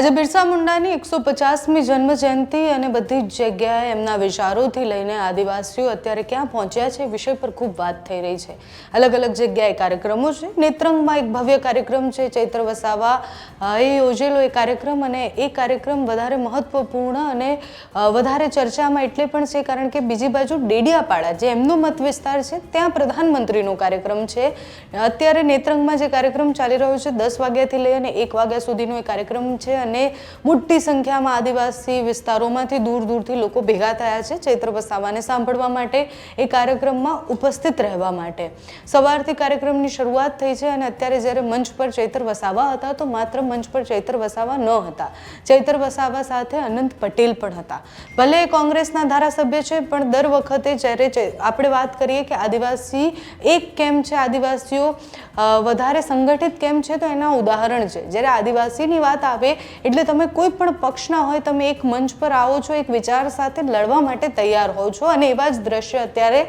આજે બિરસા મુંડાની એકસો પચાસમી જન્મ જયંતિ અને બધી જગ્યાએ એમના વિચારોથી લઈને આદિવાસીઓ અત્યારે ક્યાં પહોંચ્યા છે વિષય પર ખૂબ વાત થઈ રહી છે. અલગ અલગ જગ્યાએ કાર્યક્રમો છે. નેત્રંગમાં એક ભવ્ય કાર્યક્રમ છે, ચૈત્ર વસાવા. એ યોજેલો એ કાર્યક્રમ અને એ કાર્યક્રમ વધારે મહત્વપૂર્ણ અને વધારે ચર્ચામાં એટલે પણ છે કારણ કે બીજી બાજુ ડેડિયાપાડા જે એમનો મત વિસ્તાર છે, ત્યાં પ્રધાનમંત્રીનો કાર્યક્રમ છે. અત્યારે નેત્રંગમાં જે કાર્યક્રમ ચાલી રહ્યો છે, દસ વાગ્યાથી લઈ અને એક વાગ્યા સુધીનો એ કાર્યક્રમ છે અને મોટી સંખ્યામાં આદિવાસી વિસ્તારોમાંથી દૂર દૂરથી લોકો ભેગા થયા છે ચૈત્ર વસાવાને સાંભળવા માટે, એ કાર્યક્રમમાં ઉપસ્થિત રહેવા માટે. સવારથી કાર્યક્રમની શરૂઆત થઈ છે અને અત્યારે જ્યારે મંચ પર ચૈત્ર વસાવા હતા, તો માત્ર મંચ પર ચૈત્ર વસાવા ન હતા. ચૈત્ર વસાવા સાથે અનંત પટેલ પણ હતા. ભલે એ કોંગ્રેસના ધારાસભ્ય છે, પણ દર વખતે જ્યારે આપણે વાત કરીએ કે આદિવાસી એક કેમ છે? આદિવાસીઓ વધારે સંગઠિત કેમ છે તો એના ઉદાહરણ છે. જ્યારે આદિવાસીની વાત આવે, એટલે તમે કોઈ પણ પક્ષના હોય, તમે એક મંચ પર આવો છો, એક વિચાર સાથે લડવા માટે તૈયાર હોવ છો, અને એવા જ દ્રશ્ય અત્યારે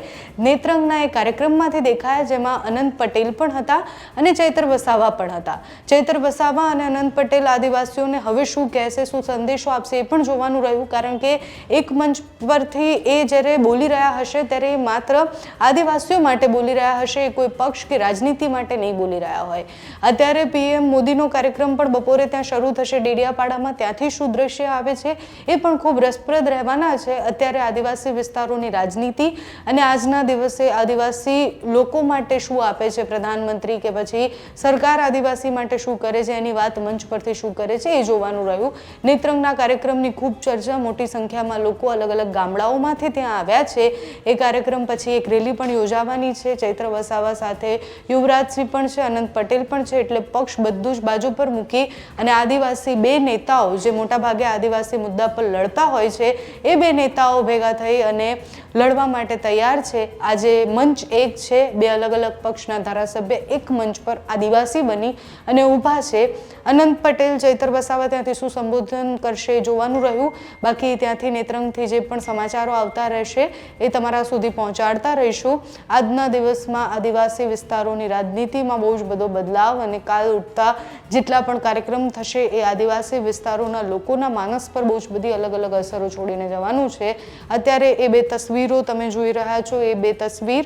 નેત્રંગના એ કાર્યક્રમમાંથી દેખાયા, જેમાં અનંત પટેલ પણ હતા અને ચૈત્ર વસાવા પણ હતા. ચૈત્ર વસાવા અને અનંત પટેલ આદિવાસીઓને હવે શું કહેશે, શું સંદેશો આપશે એ પણ જોવાનું રહ્યું, કારણ કે એક મંચ પરથી એ જ્યારે બોલી રહ્યા હશે, ત્યારે એ માત્ર આદિવાસીઓ માટે બોલી રહ્યા હશે, એ કોઈ પક્ષ કે રાજનીતિ માટે નહીં બોલી રહ્યા હોય. અત્યારે પીએમ મોદીનો કાર્યક્રમ પણ બપોરે ત્યાં શરૂ થશે. ડેડિયાપાડામાં ત્યાંથી શું દ્રશ્ય આવે છે એ પણ ખૂબ રસપ્રદ રહેવાના છે. અત્યારે આદિવાસી વિસ્તારોની રાજનીતિ અને આજના દિવસે આદિવાસી લોકો માટે શું આપે છે? પ્રધાનમંત્રી કે પછી સરકાર આદિવાસી માટે શું કરે છે? એની વાત મંચ પરથી શું કરે છે? એ જોવાનું રહ્યું. નેત્રંગના કાર્યક્રમની ખૂબ ચર્ચા મોટી સંખ્યામાં લોકો અલગ અલગ ગામડાઓમાંથી ત્યાં આવ્યા છે. એ કાર્યક્રમ પછી એક રેલી પણ યોજાવાની છે. ચૈત્ર વસાવા સાથે યુવરાજસિંહ પણ છે, અનંત પટેલ પણ છે, એટલે પક્ષ બધું જ બાજુ પર મૂકી અને આદિવાસી બે નેતાઓ જે મોટાભાગે આદિવાસી મુદ્દા પર લડતા હોય છે, એ બે નેતાઓ ભેગા થઈ અને લડવા માટે તૈયાર છે. આજે મંચ એક છે, બે અલગ અલગ પક્ષના ધારાસભ્ય એક મંચ પર આદિવાસી બની અને ઊભા છે. અનંત પટેલ ચૈતર વસાવા ત્યાંથી શું સંબોધન કરશે, જોવાનું રહ્યું. બાકી ત્યાંથી નેત્રંગથી જે પણ સમાચારો આવતા રહેશે, એ તમારા સુધી પહોંચાડતા રહીશું. આજના દિવસમાં આદિવાસી વિસ્તારોની રાજનીતિમાં બહુ જ બધો બદલાવ અને કાલ ઉઠતા જેટલા પણ કાર્યક્રમ થશે એ આદિવાસી વિસ્તારોના લોકોના માનસ પર બહુ જ બધી અલગ અલગ અસરો છોડીને જવાનું છે. અત્યારે એ બે તસવીરો તમે જોઈ રહ્યા છો. એ બે તસવીર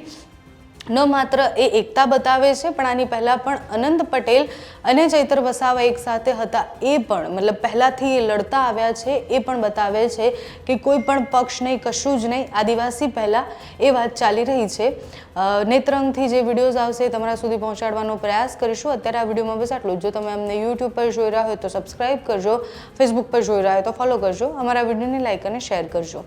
ન માત્ર એ એકતા બતાવે છે, પણ આની પહેલાં પણ અનંત પટેલ અને ચૈતર વસાવા એકસાથે હતા. એ પણ મતલબ પહેલાંથી એ લડતા આવ્યા છે, એ પણ બતાવે છે કે કોઈ પણ પક્ષ નહીં, કશું જ નહીં, આદિવાસી પહેલાં એ વાત ચાલી રહી છે. નેત્રંગથી જે વિડીયોઝ આવશે તમારા સુધી પહોંચાડવાનો પ્રયાસ કરીશું. અત્યારે આ વિડીયોમાં બસ આટલું જો. તમે અમને યુટ્યુબ પર જોઈ રહ્યા હોય તો સબસ્ક્રાઈબ કરજો ફેસબુક પર જોઈ રહ્યા હોય તો ફોલો કરજો. અમારા વિડીયોને લાઈક અને શેર કરજો.